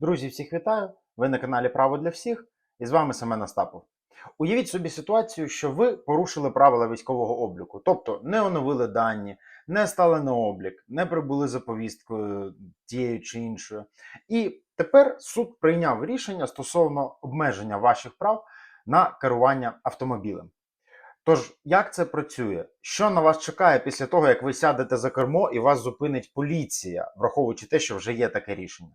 Друзі, всіх вітаю! Ви на каналі Право для всіх і з вами Семен Остапов. Уявіть собі ситуацію, що ви порушили правила військового обліку, тобто не оновили дані, не стали на облік, не прибули за повісткою тією чи іншою. І тепер суд прийняв рішення стосовно обмеження ваших прав на керування автомобілем. Тож, як це працює? Що на вас чекає після того, як ви сядете за кермо і вас зупинить поліція, враховуючи те, що вже є таке рішення?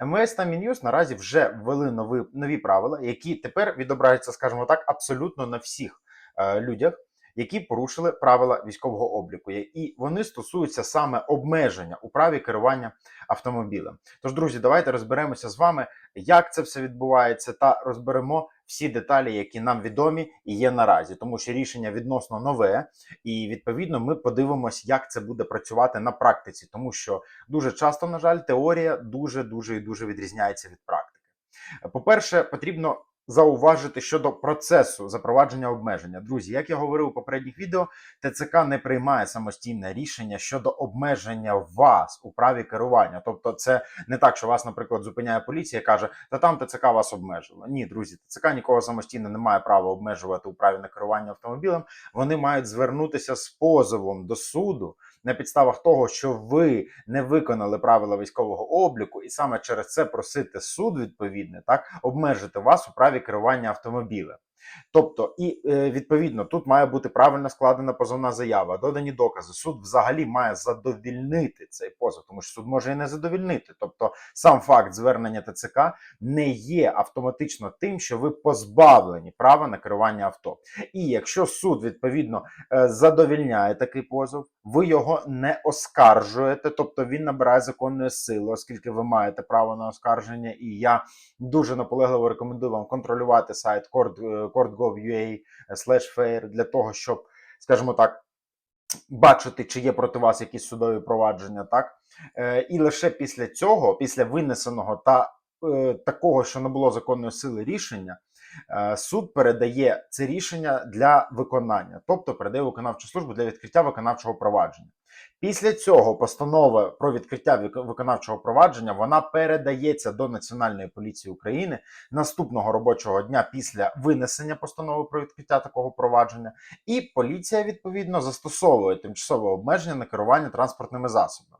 МВС та Мін'юз наразі вже ввели нові, нові правила, які тепер відображаються, скажімо так, абсолютно на всіх е, людях, які порушили правила військового обліку. І вони стосуються саме обмеження у праві керування автомобілем. Тож, друзі, давайте розберемося з вами, як це все відбувається, та розберемо всі деталі, які нам відомі і є наразі, тому що рішення відносно нове, і відповідно ми подивимось, як це буде працювати на практиці, тому що дуже часто, на жаль, теорія дуже дуже і дуже відрізняється від практики. По-перше, потрібно зауважити щодо процесу запровадження обмеження. Друзі, як я говорив у попередніх відео, ТЦК не приймає самостійне рішення щодо обмеження вас у праві керування. Тобто, це не так, що вас, наприклад, зупиняє поліція і каже, та там ТЦК вас обмежило. Ні, друзі, ТЦК нікого самостійно не має права обмежувати у праві на керування автомобілем. Вони мають звернутися з позовом до суду на підставах того, що ви не виконали правила військового обліку, і саме через це просити суд відповідне, так обмежити вас у праві керування автомобілем. Тобто, і е, відповідно тут має бути правильно складена позовна заява, додані докази. Суд взагалі має задовільнити цей позов, тому що суд може і не задовільнити. Тобто, сам факт звернення ТЦК не є автоматично тим, що ви позбавлені права на керування авто. І якщо суд відповідно е, задовільняє такий позов, ви його не оскаржуєте, тобто він набирає законної сили, оскільки ви маєте право на оскарження, і я дуже наполегливо рекомендую вам контролювати сайт Court, slash fair для того, щоб, скажімо так, бачити, чи є проти вас якісь судові провадження, так Е, і лише після цього, після винесеного та е, такого, що не було законної сили рішення. Е, Суд передає це рішення для виконання, тобто передає виконавчу службу для відкриття виконавчого провадження. Після цього постанова про відкриття виконавчого провадження вона передається до Національної поліції України наступного робочого дня після винесення постанови про відкриття такого провадження, і поліція відповідно застосовує тимчасове обмеження на керування транспортними засобами.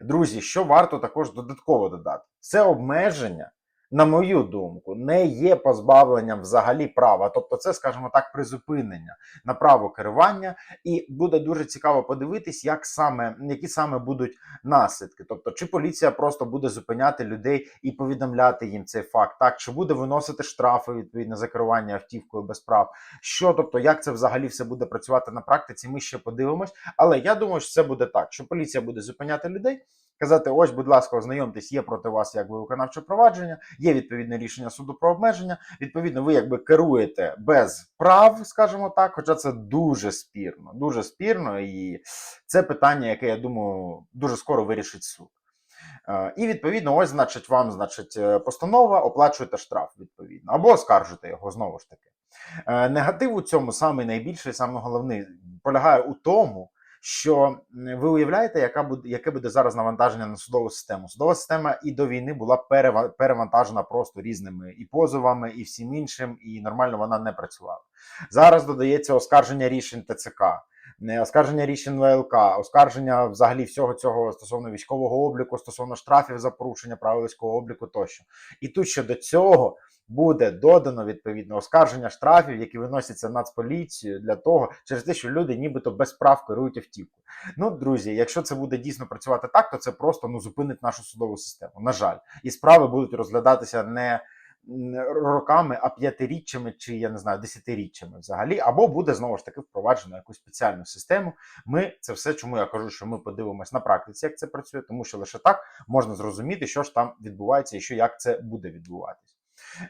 Друзі, що варто також додатково додати, це обмеження. На мою думку, не є позбавленням взагалі права, тобто це, скажімо так, призупинення на право керування, і буде дуже цікаво подивитись, як саме які саме будуть наслідки. Тобто, чи поліція просто буде зупиняти людей і повідомляти їм цей факт, так чи буде виносити штрафи відповідно за керування автівкою без прав. Що тобто, як це взагалі все буде працювати на практиці? Ми ще подивимось. Але я думаю, що це буде так: що поліція буде зупиняти людей. Казати, ось, будь ласка, ознайомтесь, є проти вас якби виконавче провадження, є відповідне рішення суду про обмеження. Відповідно, ви якби керуєте без прав, скажімо так, хоча це дуже спірно, дуже спірно, і це питання, яке я думаю, дуже скоро вирішить суд. Е, І відповідно, ось, значить, вам, значить, е, постанова, оплачуєте штраф відповідно, або оскаржуєте його знову ж таки. Е, Негатив у цьому саме найбільший, саме полягає у тому, що ви уявляєте, яка буде яке буде зараз навантаження на судову систему? Судова система і до війни була перева- перевантажена просто різними і позовами, і всім іншим, і нормально вона не працювала. Зараз додається оскарження рішень ТЦК. Оскарження рішень ВЛК, оскарження взагалі всього цього стосовно військового обліку, стосовно штрафів за порушення правил військового обліку тощо. І тут ще до цього буде додано відповідно оскарження штрафів, які виносяться Нацполіцією для того, через те, що люди нібито без прав керують автівкою. Ну, друзі, якщо це буде дійсно працювати так, то це просто ну зупинить нашу судову систему. На жаль, і справи будуть розглядатися не роками, а п'ятиріччями чи я не знаю, десятиріччями взагалі, або буде знову ж таки впроваджено якусь спеціальну систему. Ми це все, чому я кажу, що ми подивимось на практиці, як це працює, тому що лише так можна зрозуміти, що ж там відбувається і що як це буде відбуватись.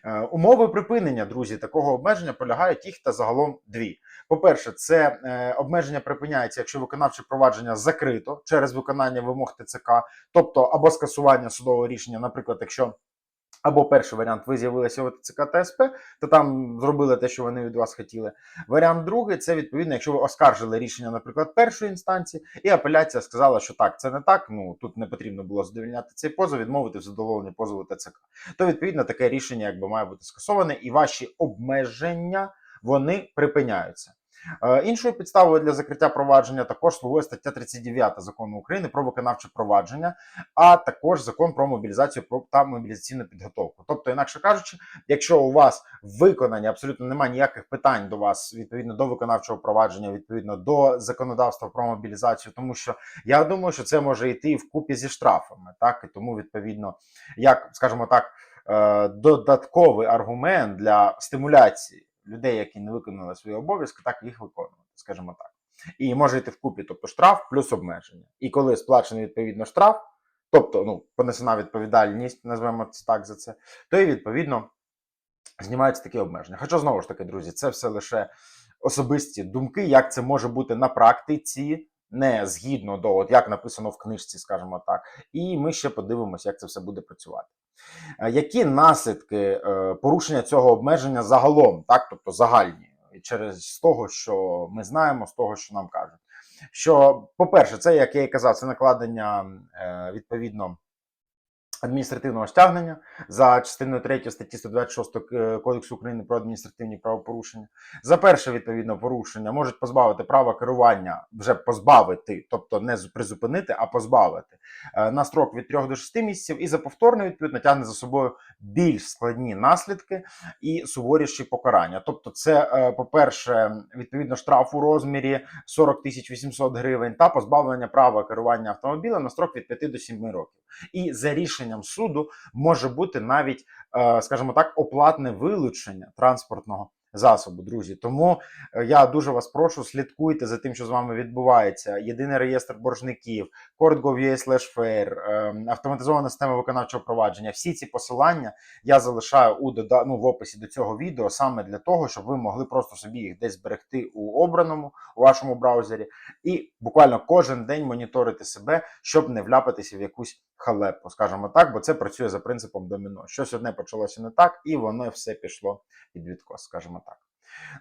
Е, Умови припинення, друзі, такого обмеження полягають їх та загалом дві. По-перше, це е, обмеження припиняється, якщо виконавче провадження закрито через виконання вимог ТЦК, тобто або скасування судового рішення, наприклад, якщо Або перший варіант, ви з'явилися в ТЦК та СП, то там зробили те, що вони від вас хотіли. Варіант другий це відповідно, якщо ви оскаржили рішення, наприклад, першої інстанції, і апеляція сказала, що так, це не так. Ну тут не потрібно було задовільняти цей позов, відмовити в задоволенні позову ТЦК. То відповідно таке рішення якби має бути скасоване, і ваші обмеження вони припиняються. Е, Іншою підставою для закриття провадження також слугує стаття 39 закону України про виконавче провадження, а також закон про мобілізацію та мобілізаційну підготовку. Тобто, інакше кажучи, якщо у вас виконання абсолютно немає ніяких питань до вас відповідно до виконавчого провадження, відповідно до законодавства про мобілізацію, тому що я думаю, що це може йти в купі зі штрафами, так і тому відповідно, як скажімо так, е, додатковий аргумент для стимуляції людей, які не виконали свої обов'язки, так їх виконувати, скажімо так. І може йти вкупі, тобто штраф плюс обмеження. І коли сплачений відповідно штраф, тобто ну, понесена відповідальність, назвемо це так за це, то і відповідно знімаються такі обмеження. Хоча знову ж таки, друзі, це все лише особисті думки, як це може бути на практиці, не згідно до, от як написано в книжці, скажімо так. І ми ще подивимося, як це все буде працювати. Е, Які наслідки е, порушення цього обмеження загалом, так, тобто загальні, через того, що ми знаємо, з того, що нам кажуть. Що, по-перше, це, як я і казав, це накладення е, відповідно адміністративного стягнення за частиною 3 статті 126 Кодексу України про адміністративні правопорушення. За перше відповідно порушення можуть позбавити права керування, вже позбавити, тобто не призупинити, а позбавити е, на строк від 3 до 6 місяців, і за повторне відповідно тягне за собою більш складні наслідки і суворіші покарання. Тобто, це, е, по-перше, відповідно штраф у розмірі 40 тисяч 800 гривень та позбавлення права керування автомобілем на строк від 5 до 7 років. І за рішенням суду може бути навіть, е, скажімо так, оплатне вилучення транспортного засобу, друзі. Тому е, я дуже вас прошу, слідкуйте за тим, що з вами відбувається. Єдиний реєстр боржників, fair, е, автоматизована система виконавчого провадження. Всі ці посилання я залишаю у дода... ну, в описі до цього відео саме для того, щоб ви могли просто собі їх десь зберегти у обраному у вашому браузері, і буквально кожен день моніторити себе, щоб не вляпатися в якусь халепу, скажімо так, бо це працює за принципом доміно. Щось одне почалося не так, і воно все пішло під відкос, скажімо.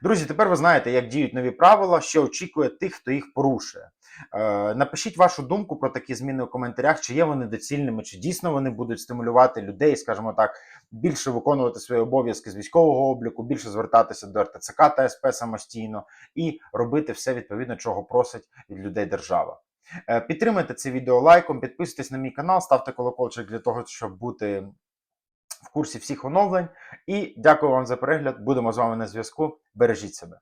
Друзі, тепер ви знаєте, як діють нові правила, що очікує тих, хто їх порушує. Е, напишіть вашу думку про такі зміни у коментарях, чи є вони доцільними, чи дійсно вони будуть стимулювати людей, скажімо так, більше виконувати свої обов'язки з військового обліку, більше звертатися до РТЦК та СП самостійно і робити все відповідно, чого просить від людей держава. Е, Підтримайте це відео лайком, підписуйтесь на мій канал, ставте колокольчик для того, щоб бути в курсі всіх оновлень. І дякую вам за перегляд. Будемо з вами на зв'язку. Бережіть себе.